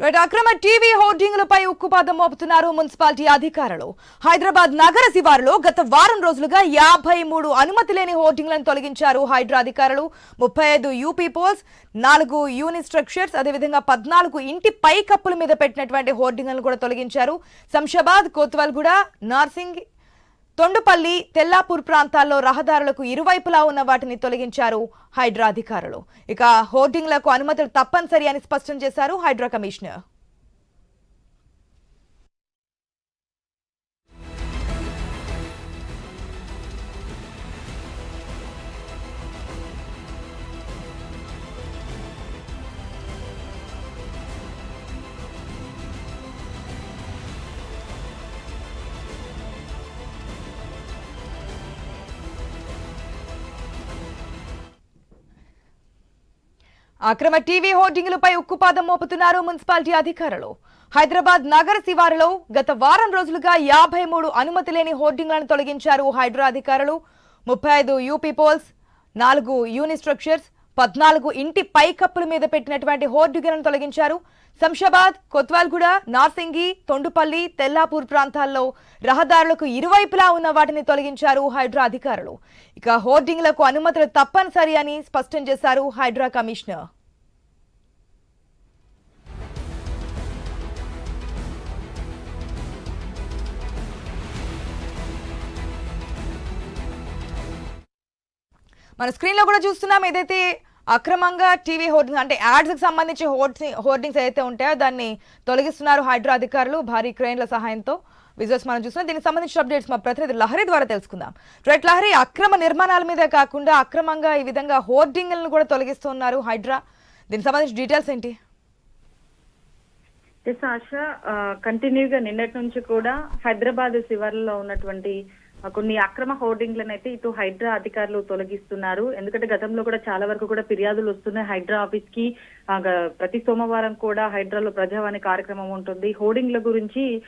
Right అక్రమ TV హోర్డింగ్లపై ఉక్కుపాదం మోపుతున్నారు మున్సిపాలిటీ అధికారులు. హైదరాబాద్ నగర శివారులో గత వారం రోజులుగా యాభై మూడు అనుమతి లేని హోర్డింగ్లను తొలగించారు హైడ్రా అధికారులు. ముప్పై ఐదు యూపీ పోల్స్ నాలుగు యూనిస్ట్రక్చర్స్ అదేవిధంగా పద్నాలుగు ఇంటి పై కప్పుల మీద పెట్టినటువంటి హోర్డింగ్లను కూడా తొలగించారు. శంషాబాద్ కోత్వాల్గూడ నార్సింగ్ తొండుపల్లి తెల్లాపూర్ ప్రాంతాల్లో రహదారులకు ఇరువైపులా ఉన్న వాటిని తొలగించారు హైడ్రా అధికారులు. ఇక హోర్డింగ్లకు అనుమతులు తప్పనిసరి అని స్పష్టం చేశారు హైడ్రా కమిషనర్. అక్రమ టీవీ హోర్డింగ్లపై ఉక్కుపాదం మోపుతున్నారు మున్సిపాలిటీ అధికారులు. హైదరాబాద్ నగర శివారులో గత వారం రోజులుగా యాభై మూడు అనుమతి లేని హోర్డింగ్లను తొలగించారు హైడ్రా అధికారులు. ముప్పై ఐదు యూపీ పోల్స్ నాలుగు యూనిస్ట్రక్చర్స్ పద్నాలుగు ఇంటి పై కప్పుల మీద పెట్టినటువంటి హోర్డింగ్లను తొలగించారు. శంషాబాద్ కొత్వాల్గూడ నార్సింగి తొండుపల్లి తెల్లాపూర్ ప్రాంతాల్లో రహదారులకు ఇరువైపులా ఉన్న వాటిని తొలగించారు హైడ్రా అధికారులు. ఇక హోర్డింగ్లకు అనుమతులు తప్పనిసరి అని స్పష్టం చేశారు హైడ్రా కమిషనర్. మన స్క్రీన్లో కూడా చూస్తున్నాం ఏదైతే అక్రమంగా టీవీ హోర్డింగ్స్ అంటే యాడ్స్కి సంబంధించి హోర్డింగ్ హోర్డింగ్స్ ఏదైతే ఉంటాయో దాన్ని తొలగిస్తున్నారు హైడ్రో అధికారులు భారీ క్రెయిన్ల సహాయంతో. విజువల్స్ మనం చూస్తున్నాం. దీనికి సంబంధించిన అప్డేట్స్ మా ప్రతినిధి లహరి ద్వారా తెలుసుకుందాం. రైట్ లహరి అక్రమ నిర్మాణాల మీదే కాకుండా అక్రమంగా ఈ విధంగా హోర్డింగ్లను కూడా తొలగిస్తున్నారు హైడ్రా. దీనికి సంబంధించిన డీటెయిల్స్ ఏంటి? ఆశ కంటిన్యూగా నిన్నటి నుంచి కూడా హైదరాబాద్ శివార్లలో ఉన్నటువంటి కొన్ని అక్రమ హోర్డింగ్లను అయితే ఇటు హైడ్రా అధికారులు తొలగిస్తున్నారు. ఎందుకంటే గతంలో కూడా చాలా వరకు కూడా ఫిర్యాదులు వస్తున్నాయి. హైడ్రా ఆఫీస్కి ప్రతి సోమవారం కూడా హైడ్రాలో ప్రజావాణి కార్యక్రమం ఉంటుంది. హోర్డింగ్ల గురించి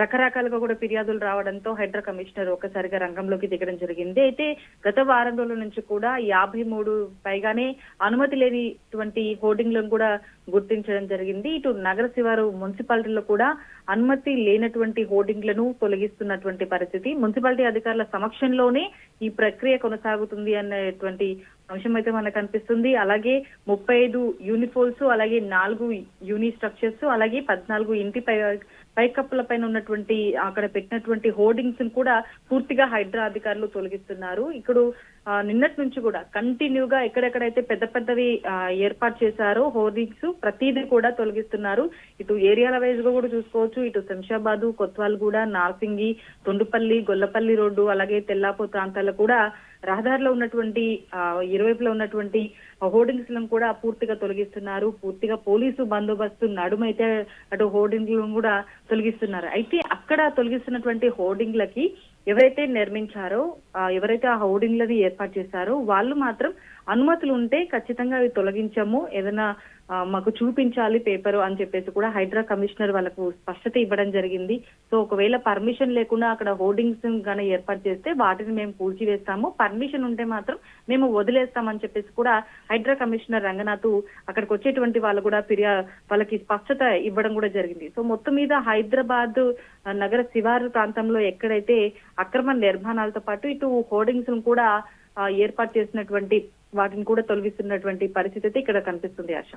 రకరకాలుగా కూడా ఫిర్యాదులు రావడంతో హైడ్రా కమిషనర్ ఒక్కసారిగా రంగంలోకి దిగడం జరిగింది. అయితే గత వారం రోజుల నుంచి కూడా యాభై మూడు పైగానే అనుమతి లేనిటువంటి హోర్డింగ్లను కూడా గుర్తించడం జరిగింది. ఇటు నగర శివారు మున్సిపాలిటీలో కూడా అనుమతి లేనటువంటి హోర్డింగ్లను తొలగిస్తున్నటువంటి పరిస్థితి. మున్సిపాలిటీ అధికారుల సమక్షంలోనే ఈ ప్రక్రియ కొనసాగుతుంది అనేటువంటి అంశం అయితే మనకు కనిపిస్తుంది అలాగే ముప్పై ఐదు యూనిఫోల్స్ అలాగే నాలుగు యూని స్ట్రక్చర్స్ అలాగే పద్నాలుగు ఇంటి పైకప్పుల పైన ఉన్నటువంటి అక్కడ పెట్టినటువంటి హోర్డింగ్స్ కూడా పూర్తిగా హైడ్రా అధికారులు తొలగిస్తున్నారు. ఇక్కడ ఆ, నిన్నటి నుంచి కూడా కంటిన్యూగా ఎక్కడెక్కడైతే పెద్ద పెద్దవి ఏర్పాటు చేశారో హోర్డింగ్స్ ప్రతిదీ కూడా తొలగిస్తున్నారు. ఇటు ఏరియాల వైజ్గా కూడా చూసుకోవచ్చు. ఇటు శంషాబాదు కొత్వాల్గూడ నార్సింగి తొండుపల్లి గొల్లపల్లి రోడ్డు అలాగే తెల్లాపో ప్రాంతాల్లో కూడా రహదారిలో ఉన్నటువంటి ఆ, ఉన్నటువంటి హోర్డింగ్స్లను కూడా పూర్తిగా తొలగిస్తున్నారు. పూర్తిగా పోలీసు బందోబస్తు నడుమైతే అటు హోర్డింగ్లను కూడా తొలగిస్తున్నారు. అయితే అక్కడ తొలగిస్తున్నటువంటి హోర్డింగ్లకి ఎవరైతే నిర్మించారో ఎవరైతే ఆ హోర్డింగ్లని ఏర్పాటు చేశారో వాళ్ళు మాత్రం అనుమతులు ఉంటే ఖచ్చితంగా అవి తొలగించము. ఏదైనా మాకు చూపించాలి పేపర్ అని చెప్పేసి కూడా హైడ్రా కమిషనర్ వాళ్ళకు స్పష్టత ఇవ్వడం జరిగింది. సో ఒకవేళ పర్మిషన్ లేకుండా అక్కడ హోర్డింగ్స్ గానీ ఏర్పాటు చేస్తే వాటిని మేము కూల్చివేస్తాము. పర్మిషన్ ఉంటే మాత్రం మేము వదిలేస్తామని చెప్పేసి కూడా హైడ్రా కమిషనర్ రంగనాథ్ అక్కడికి వచ్చేటువంటి వాళ్ళు కూడా ఫిర్యా వాళ్ళకి స్పష్టత ఇవ్వడం కూడా జరిగింది. సో మొత్తం మీద హైదరాబాద్ నగర శివారు ప్రాంతంలో ఎక్కడైతే అక్రమ నిర్మాణాలతో పాటు ఇటు హోర్డింగ్స్ కూడా ఏర్పాటు చేసినటువంటి వాటిని కూడా తొలగిస్తున్నటువంటి పరిస్థితి అయితే ఇక్కడ కనిపిస్తుంది ఆశ.